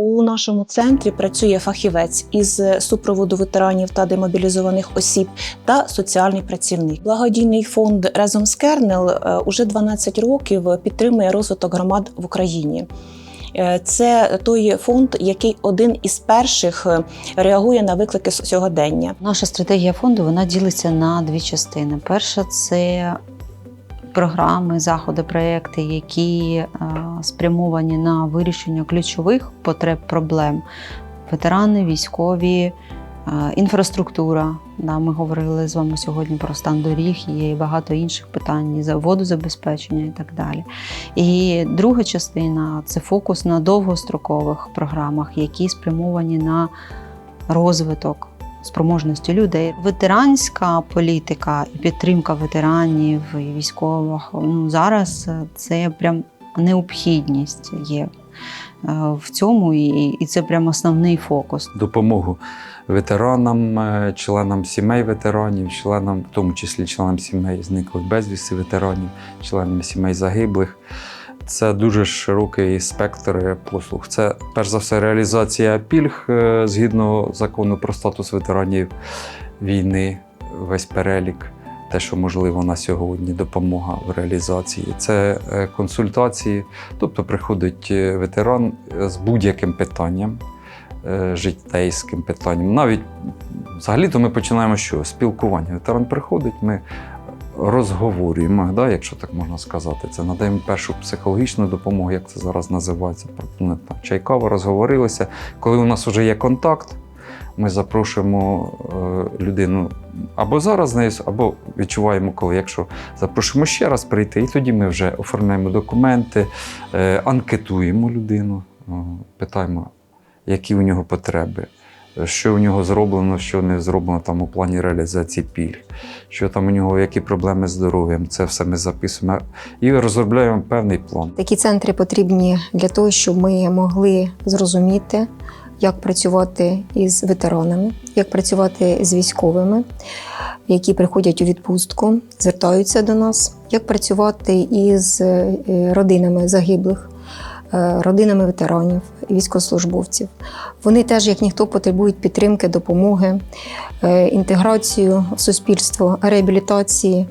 У нашому центрі працює фахівець із супроводу ветеранів та демобілізованих осіб та соціальний працівник. Благодійний фонд разом з Кернел е, уже 12 років підтримує розвиток громад в Україні. Е, Це той фонд, який один із перших е, реагує на виклики сьогодення. Наша стратегія фонду вона ділиться на дві частини. Перша це програми, заходи, проекти, які е, спрямовані на вирішення ключових потреб проблем. Ветерани, військові, е, інфраструктура. Да, ми говорили з вами сьогодні про стан доріг, є і багато інших питань, за водозабезпечення і так далі. І друга частина це фокус на довгострокових програмах, які спрямовані на розвиток спроможності людей. Ветеранська політика і підтримка ветеранів і військових ну зараз це прям необхідність є е, в цьому, і, і це прям основний фокус. допомогу ветеранам, е, членам сімей ветеранів, членам, в тому числі членам сімей зниклих безвісти ветеранів, членам сімей загиблих. Це дуже широкий спектр послуг. Це перш за все реалізація пільг е, згідно закону про статус ветеранів війни, весь перелік, те, що можливо на сьогодні, допомога в реалізації. Це е, консультації, тобто приходить е, ветеран з будь-яким питанням житейським питанням. Навіть взагалі-то ми починаємо що? Спілкування. Ветеран приходить, ми розговорюємо, да, якщо так можна сказати. Це надаємо першу психологічну допомогу, як це зараз називається. Ну, Чайкаво розговорилися. Коли у нас вже є контакт, ми запрошуємо е, людину або зараз нею, або відчуваємо, коли якщо запрошуємо ще раз прийти, і тоді ми вже оформляємо документи, е, анкетуємо людину, е, питаємо, які у нього потреби, що у нього зроблено, що не зроблено там у плані реалізації пільг, що там у нього які проблеми з здоров'ям. Це все ми записуємо і розробляємо певний план. Такі центри потрібні для того, щоб ми могли зрозуміти, як працювати із ветеранами, як працювати з військовими, які приходять у відпустку, звертаються до нас, як працювати із е, родинами загиблих, родинами ветеранів, військовослужбовців. Вони теж, як ніхто, потребують підтримки, допомоги, е, інтеграцію в суспільство, реабілітації.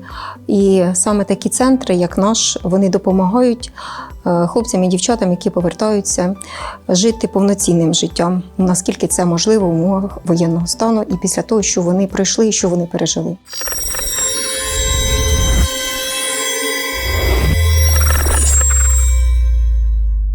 І саме такі центри, як наш, вони допомагають е, хлопцям і дівчатам, які повертаються, жити повноцінним життям, наскільки це можливо в умовах воєнного стану і після того, що вони пройшли і що вони пережили.